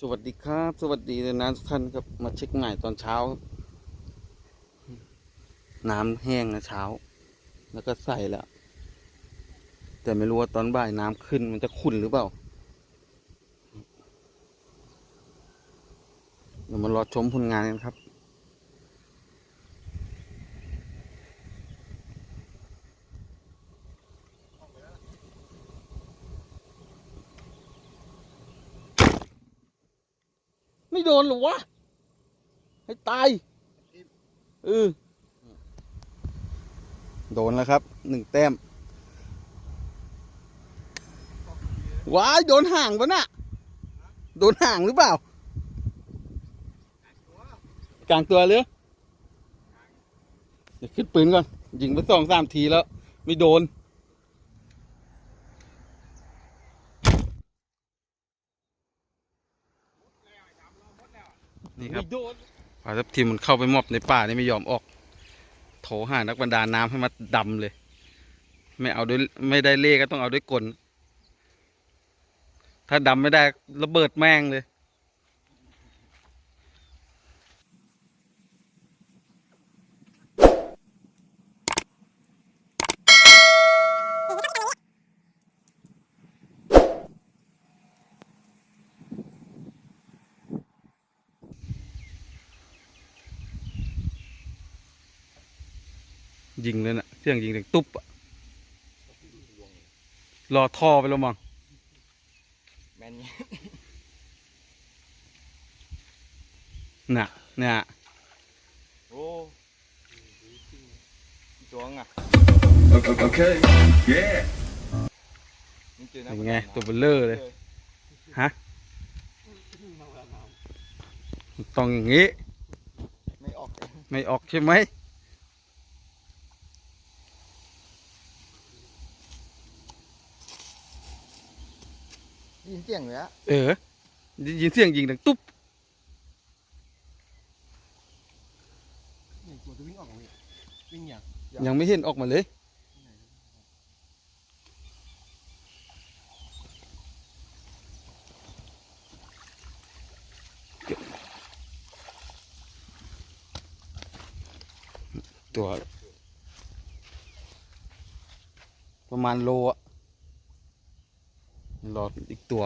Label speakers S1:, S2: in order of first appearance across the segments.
S1: สวัสดีครับ สวัสดีนะทุกท่านครับ มาเช็คใหม่ตอนเช้า น้ำแห้งนะเช้า แล้วก็ใส่แล้ว แต่ไม่รู้ว่าตอนบ่ายน้ำขึ้นมันจะขุ่นหรือเปล่าเดี๋ยวมารอชมผลงานกันครับ ไม่โดนเหรอวะ ให้ตายเออโดนแล้วครับหนึ่งแต้มว้ายโดนห่างปะน่ะ โดนห่างหรือเปล่า กลางตัวเลยเดี๋ยวขึ้นปืนก่อน ยิงไปสองสามทีแล้ว ไม่โดน นี่ครับ
S2: ไม่โดน
S1: ปลาทับทิมมันเข้าไปมอบในป่านี่ไม่ยอมออก โถหานักบรรดาน้ำให้มาดำเลย ไม่เอาด้วยไม่ได้เล่ก็ต้องเอาด้วยกล ถ้าดำไม่ได้ระเบิดแม่งเลย ยิงเลยนะเสียงยิงถึงตุ๊บอะรอท่อไปแล้วมั้ง
S2: แมน
S1: น่ะเนี่ย
S2: โอ้จวงอะ
S3: Okay. Yeah.
S2: มึงเจอ
S1: เป็
S2: นะ
S1: นไงตัวเบลเลอร์เลยฮะต้องอย่างงี้
S2: ไม่ออก
S1: ไม่ออกใช่ไหม
S2: ยินเสียงเลยอะ
S1: เออได้ยินเสียงยิงดังตุ๊บ
S2: ตัวจะวิ่งออกเลยวิ่งอย่าง
S1: ยังไม่เห็นออกมาเลยตัว ประมาณโลอะ รออีกตัว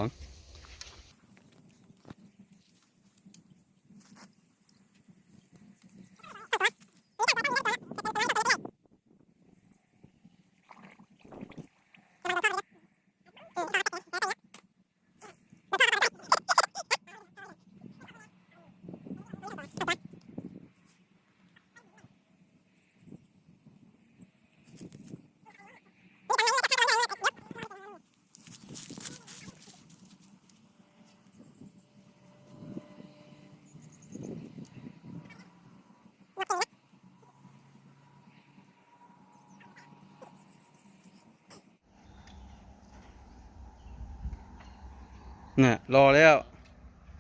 S1: เนี่ยรอแล้ว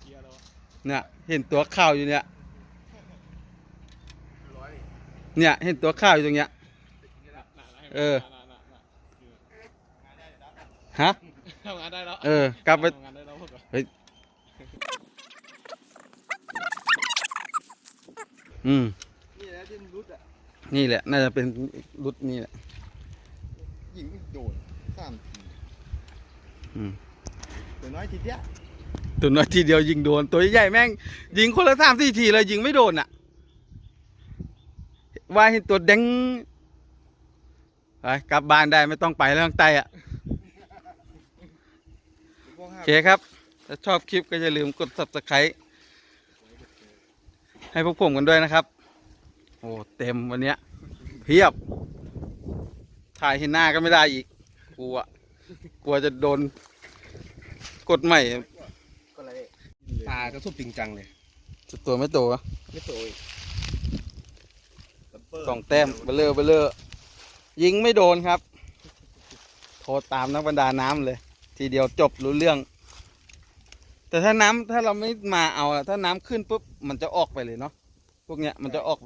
S2: เกียร์แล้ว
S1: เนี่ยเห็นตัวข้าวอยู่เนี่ยเนี่ยเห็นตัวข้าวอยู่ตรงเนี้ยเออฮะ
S2: ทำงานได้แล้ว
S1: เออกลับไป
S2: ทำงานได้แล้วพวกเรา
S1: อืม
S2: นี่แหละที่มันรุดอะ
S1: นี่แหละน่าจะเป็นรุดนี่แหละ
S2: ยิงโดนสามที
S1: อืม
S2: ตัวน้อยทีเดียว
S1: ตัวน้อยทีเดียวยิงโดน ตัวใหญ่แม่ง ยิงคนละสามสี่ทีเลยยิงไม่โดนอะว่าเห็นตัวแดงไปกลับบ้านได้ไม่ต้องไปแล้วข้างใต้อะโอเคครับ ถ้าชอบคลิปก็อย่าลืมกด subscribe ให้พวกผมกันด้วยนะครับ โอ้เต็มวันเนี้ยเพียบ ถ่ายเห็นหน้าก็ไม่ได้อีก กลัว กลัวจะโดน กดใหม่
S2: ก็เลย
S4: ตาก็สุบจริงจังเลย
S1: จะตัวไม่โตวะ
S2: ไม่โตอีก
S1: สองแต้มเบลเลอร์เบลเลอร์ยิงไม่โดนครับ โทรตามนักบรรดาน้ำเลย ทีเดียวจบรู้เรื่อง แต่ถ้าน้ำถ้าเราไม่มาเอาอะถ้าน้ำขึ้นปุ๊บมันจะออกไปเลยเนาะพวกเนี้ยมันจะออก